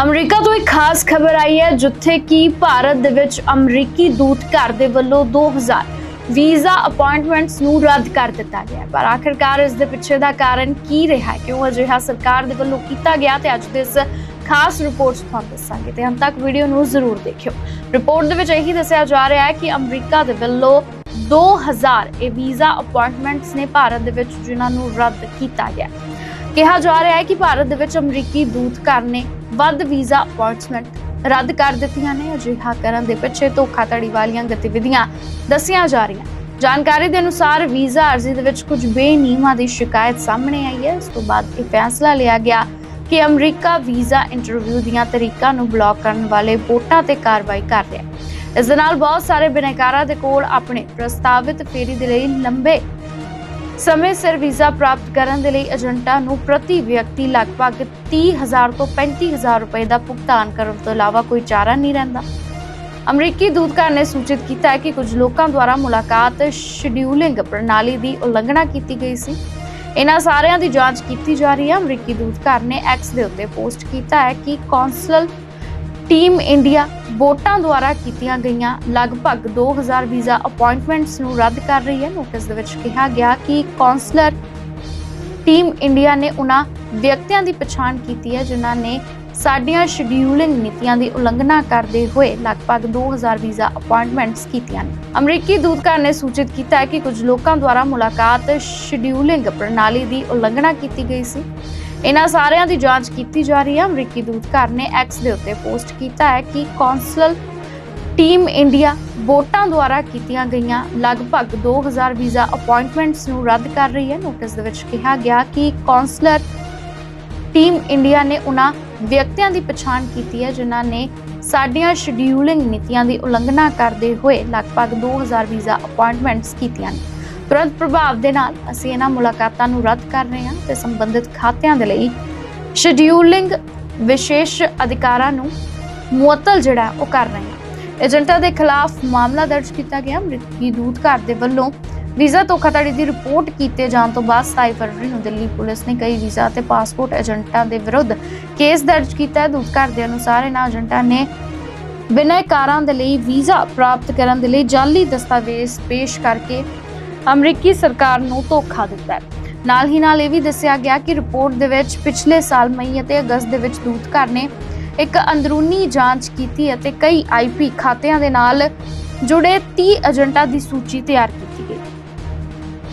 America ਤੋਂ ਇੱਕ ਖਾਸ ਖਬਰ ਆਈ ਹੈ, ਜਿੱਥੇ ਕਿ ਭਾਰਤ ਦੇ ਵਿੱਚ ਅਮਰੀਕੀ ਦੂਤ ਘਰ ਦੇ ਵੱਲੋਂ 2000 ਵੀਜ਼ਾ ਅਪਾਇੰਟਮੈਂਟਸ ਨੂੰ ਰੱਦ ਕਰ ਦਿੱਤਾ ਗਿਆ ਪਰ ਆਖਿਰਕਾਰ ਇਸ ਦੇ ਪਿੱਛੇ ਦਾ ਕਾਰਨ ਕੀ ਰਿਹਾ ਕਿਉਂ ਅਜਿਹਾ ਸਰਕਾਰ ਦੇ ਵੱਲੋਂ ਕੀਤਾ ਗਿਆ ਤੇ ਅੱਜ ਦੇ ਇਸ ਖਾਸ ਰਿਪੋਰਟ 'ਚ ਤੁਹਾਨੂੰ ਦੱਸਾਂਗੇ ਤੇ ਅੰਤ ਤੱਕ ਵੀਡੀਓ ਨੂੰ ਜ਼ਰੂਰ ਦੇਖਿਓ। ਰਿਪੋਰਟ ਦੇ ਵਿੱਚ ਇਹੀ ਦੱਸਿਆ ਜਾ ਰਿਹਾ ਹੈ ਕਿ ਅਮਰੀਕਾ ਦੇ ਵੱਲੋਂ 2000 ਇਹ ਵੀਜ਼ਾ ਅਪਾਇੰਟਮੈਂਟਸ ਨੇ ਭਾਰਤ ਦੇ ਵਿੱਚ ਜਿਨ੍ਹਾਂ ਨੂੰ ਰੱਦ ਕੀਤਾ ਗਿਆ ਕਿਹਾ ਜਾ ਰਿਹਾ ਹੈ ਕਿ ਭਾਰਤ ਦੇ ਵਿੱਚ ਅਮਰੀਕੀ ਦੂਤ ਘਰ ਨੇ ਵੱਧ ਵੀਜ਼ਾ ਅਪਾਇੰਟਮੈਂਟ ਰੱਦ ਕਰ ਦਿੱਤੀਆਂ ਨੇ। ਅਜਿਹਾ ਕਰਨ ਦੇ ਪਿੱਛੇ ਧੋਖਾਧੜੀ ਵਾਲੀਆਂ ਗਤੀਵਿਧੀਆਂ ਦੱਸੀਆਂ ਜਾ ਰਹੀਆਂ ਜਾਣਕਾਰੀ ਦੇ ਅਨੁਸਾਰ ਵੀਜ਼ਾ ਅਰਜ਼ੀ ਦੇ ਵਿੱਚ ਕੁਝ ਬੇਨਿਯਮਾਂ ਦੀ ਸ਼ਿਕਾਇਤ ਸਾਹਮਣੇ ਆਈ ਹੈ। ਇਸ ਤੋਂ ਬਾਅਦ ਇਹ ਫੈਸਲਾ ਲਿਆ ਗਿਆ ਕਿ ਅਮਰੀਕਾ ਵੀਜ਼ਾ ਇੰਟਰਵਿਊ ਦੀਆਂ ਤਰੀਕਾਂ ਨੂੰ ਬਲੌਕ ਕਰਨ ਵਾਲੇ ਵੋਟਾਂ ਤੇ ਕਾਰਵਾਈ ਕਰ ਰਿਹਾ ਹੈ। ਇਸ ਦੇ ਨਾਲ ਬਹੁਤ ਸਾਰੇ ਬਿਨੈਕਾਰਾਂ ਦੇ ਕੋਲ ਆਪਣੇ ਪ੍ਰਸਤਾਵਿਤ ਫੇਰੀ ਦੇ ਲਈ ਲੰਬੇ ਸਮੇਂ ਸਿਰ ਵੀਜ਼ਾ ਪ੍ਰਾਪਤ ਕਰਨ ਦੇ ਲਈ ਏਜੰਟਾਂ ਨੂੰ ਪ੍ਰਤੀ ਵਿਅਕਤੀ ਲਗਭਗ 30000 ਤੋਂ 35000 ਰੁਪਏ ਦਾ ਭੁਗਤਾਨ ਕਰਨ ਤੋਂ ਇਲਾਵਾ ਕੋਈ ਚਾਰਾ ਨਹੀਂ ਰਹਿੰਦਾ। ਅਮਰੀਕੀ ਦੂਤਘਰ ਨੇ ਸੂਚਿਤ ਕੀਤਾ ਹੈ ਕਿ ਕੁਝ ਲੋਕਾਂ ਦੁਆਰਾ ਮੁਲਾਕਾਤ ਸ਼ਡਿਊਲਿੰਗ ਪ੍ਰਣਾਲੀ ਦੀ ਉਲੰਘਣਾ ਕੀਤੀ ਗਈ ਸੀ। ਇਹਨਾਂ ਸਾਰਿਆਂ ਦੀ ਜਾਂਚ ਕੀਤੀ ਜਾ ਰਹੀ ਹੈ। ਅਮਰੀਕੀ ਦੂਤਘਰ ਨੇ ਐਕਸ ਦੇ ਉੱਤੇ ਪੋਸਟ ਕੀਤਾ ਹੈ ਕਿ ਕੌਂਸਲਲ ਟੀਮ ਇੰਡੀਆ ਵੋਟਾਂ ਦੁਆਰਾ ਕੀਤੀਆਂ ਗਈਆਂ ਲਗਭਗ 2000 ਵੀਜ਼ਾ ਅਪਾਇੰਟਮੈਂਟਸ ਨੂੰ ਰੱਦ ਕਰ ਰਹੀ ਹੈ। ਨੋਟਿਸ ਦੇ ਵਿੱਚ ਕਿਹਾ ਗਿਆ ਕਿ ਕੌਂਸਲਰ ਟੀਮ ਇੰਡੀਆ ਨੇ ਉਹਨਾਂ ਵਿਅਕਤੀਆਂ ਦੀ ਪਛਾਣ ਕੀਤੀ ਹੈ, ਜਿਨ੍ਹਾਂ ਨੇ ਸਾਡੀਆਂ ਸ਼ਡਿਊਲਿੰਗ ਨੀਤੀਆਂ ਦੀ ਉਲੰਘਣਾ ਕਰਦੇ ਹੋਏ ਲਗਭਗ 2000 ਵੀਜ਼ਾ ਅਪਾਇੰਟਮੈਂਟਸ ਕੀਤੀਆਂ ਨੇ। ਅਮਰੀਕੀ ਦੂਤਘਰ ਨੇ ਸੂਚਿਤ ਕੀਤਾ ਹੈ ਕਿ ਕੁਝ ਲੋਕਾਂ ਦੁਆਰਾ ਮੁਲਾਕਾਤ ਸ਼ਡਿਊਲਿੰਗ ਪ੍ਰਣਾਲੀ ਦੀ ਉਲੰਘਣਾ ਕੀਤੀ ਗਈ ਸੀ। ਇਹਨਾਂ ਸਾਰਿਆਂ ਦੀ ਜਾਂਚ ਕੀਤੀ ਜਾ ਰਹੀ ਹੈ। ਅਮਰੀਕੀ ਦੂਤਘਰ ਨੇ ਐਕਸ ਦੇ ਉੱਤੇ ਪੋਸਟ ਕੀਤਾ ਹੈ ਕਿ ਕੌਂਸਲਰ ਟੀਮ ਇੰਡੀਆ ਵੋਟਾਂ ਦੁਆਰਾ ਕੀਤੀਆਂ ਗਈਆਂ। ਲਗਭਗ 2000 ਵੀਜ਼ਾ ਅਪਾਇੰਟਮੈਂਟਸ ਨੂੰ ਰੱਦ ਕਰ ਰਹੀ ਹੈ। ਨੋਟਿਸ ਦੇ ਵਿੱਚ ਕਿਹਾ ਗਿਆ ਕਿ ਕੌਂਸਲਰ ਟੀਮ ਇੰਡੀਆ ਨੇ ਉਹਨਾਂ ਵਿਅਕਤੀਆਂ ਦੀ ਪਛਾਣ ਕੀਤੀ ਹੈ, ਜਿਨ੍ਹਾਂ ਨੇ ਸਾਡੀਆਂ ਸ਼ਡਿਊਲਿੰਗ ਨੀਤੀਆਂ ਦੀ ਉਲੰਘਣਾ ਕਰਦੇ ਹੋਏ ਲਗਭਗ 2000 ਵੀਜ਼ਾ ਅਪਾਇੰਟਮੈਂਟਸ ਕੀਤੀਆਂ ਨੇ। ਤੁਰੰਤ ਪ੍ਰਭਾਵ ਦੇ ਨਾਲ ਅਸੀਂ ਇਹਨਾਂ ਮੁਲਾਕਾਤਾਂ ਨੂੰ ਰੱਦ ਕਰ ਰਹੇ ਹਾਂ ਤੇ ਸੰਬੰਧਿਤ ਖਾਤਿਆਂ ਦੇ ਲਈ ਸ਼ਡਿਊਲਿੰਗ ਵਿਸ਼ੇਸ਼ ਅਧਿਕਾਰਾਂ ਨੂੰ ਮੁਅੱਤਲ ਜਿਹੜਾ ਉਹ ਕਰ ਰਹੇ ਹਾਂ। ਏਜੰਟਾਂ ਦੇ ਖਿਲਾਫ ਮਾਮਲਾ ਦਰਜ ਕੀਤਾ ਗਿਆ। ਅਮਰੀਕੀ ਦੂਤਘਰ ਦੇ ਵੱਲੋਂ ਵੀਜ਼ਾ ਧੋਖਾਧੜੀ ਦੀ ਰਿਪੋਰਟ ਕੀਤੇ ਜਾਣ ਤੋਂ ਬਾਅਦ 27 ਫਰਵਰੀ ਨੂੰ ਦਿੱਲੀ ਪੁਲਿਸ ਨੇ ਕਈ ਵੀਜ਼ਾ ਅਤੇ ਪਾਸਪੋਰਟ ਏਜੰਟਾਂ ਦੇ ਵਿਰੁੱਧ ਕੇਸ ਦਰਜ ਕੀਤਾ। ਹੈ ਦੂਤਘਰ ਦੇ ਅਨੁਸਾਰ ਇਹਨਾਂ ਏਜੰਟਾਂ ਨੇ ਬਿਨੈਕਾਰਾਂ ਦੇ ਲਈ ਵੀਜ਼ਾ ਪ੍ਰਾਪਤ ਕਰਨ ਦੇ ਲਈ ਜਾਲੀ ਦਸਤਾਵੇਜ਼ ਪੇਸ਼ ਕਰਕੇ ਅਮਰੀਕੀ ਸਰਕਾਰ ਨੂੰ ਧੋਖਾ ਦਿੱਤਾ ਹੈ। ਨਾਲ ਹੀ ਨਾਲ ਇਹ ਵੀ ਦੱਸਿਆ ਗਿਆ ਕਿ ਰਿਪੋਰਟ ਦੇ ਵਿੱਚ ਪਿਛਲੇ ਸਾਲ ਮਈ ਅਤੇ ਅਗਸਤ ਦੇ ਵਿੱਚ ਦੂਤ ਘਰ ਨੇ ਇੱਕ ਅੰਦਰੂਨੀ ਜਾਂਚ ਕੀਤੀ ਅਤੇ ਕਈ ਆਈਪੀ ਖਾਤਿਆਂ ਦੇ ਨਾਲ ਜੁੜੇ 30 ਏਜੰਟਾਂ ਦੀ ਸੂਚੀ ਤਿਆਰ ਕੀਤੀ ਗਈ।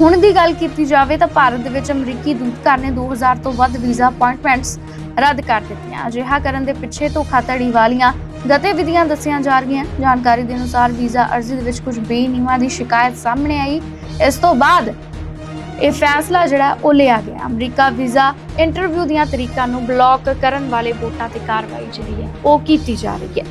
ਹੁਣ ਦੀ ਗੱਲ ਕੀਤੀ ਜਾਵੇ ਤਾਂ ਭਾਰਤ ਦੇ ਵਿੱਚ ਅਮਰੀਕੀ ਦੂਤਘਰ ਨੇ 2000 ਤੋਂ ਵੱਧ ਵੀਜ਼ਾ ਅਪਾਇੰਟਮੈਂਟਸ ਰੱਦ ਕਰ ਦਿੱਤੀਆਂ। ਅਜਿਹਾ ਕਰਨ ਦੇ ਪਿੱਛੇ ਧੋਖਾਧੜੀ ਵਾਲੀਆਂ ਗਤੀਵਿਧੀਆਂ ਦੱਸੀਆਂ ਜਾ ਰਹੀਆਂ। ਜਾਣਕਾਰੀ ਦੇ ਅਨੁਸਾਰ ਵੀਜ਼ਾ ਅਰਜ਼ੀ ਦੇ ਵਿੱਚ ਕੁਝ ਬੇਨਿਯਮਾਂ ਦੀ ਸ਼ਿਕਾਇਤ ਸਾਹਮਣੇ ਆਈ। ਇਸ ਤੋਂ ਬਾਅਦ ਇਹ ਫੈਸਲਾ ਜਿਹੜਾ, ਉਹ ਲਿਆ ਗਿਆ। ਅਮਰੀਕਾ ਵੀਜ਼ਾ ਇੰਟਰਵਿਊ ਦੀਆਂ ਤਰੀਕਾਂ ਨੂੰ ਬਲੌਕ ਕਰਨ ਵਾਲੇ ਵੋਟਾਂ ਤੇ ਕਾਰਵਾਈ ਜਿਹੜੀ ਹੈ, ਉਹ ਕੀਤੀ ਜਾ ਰਹੀ ਹੈ।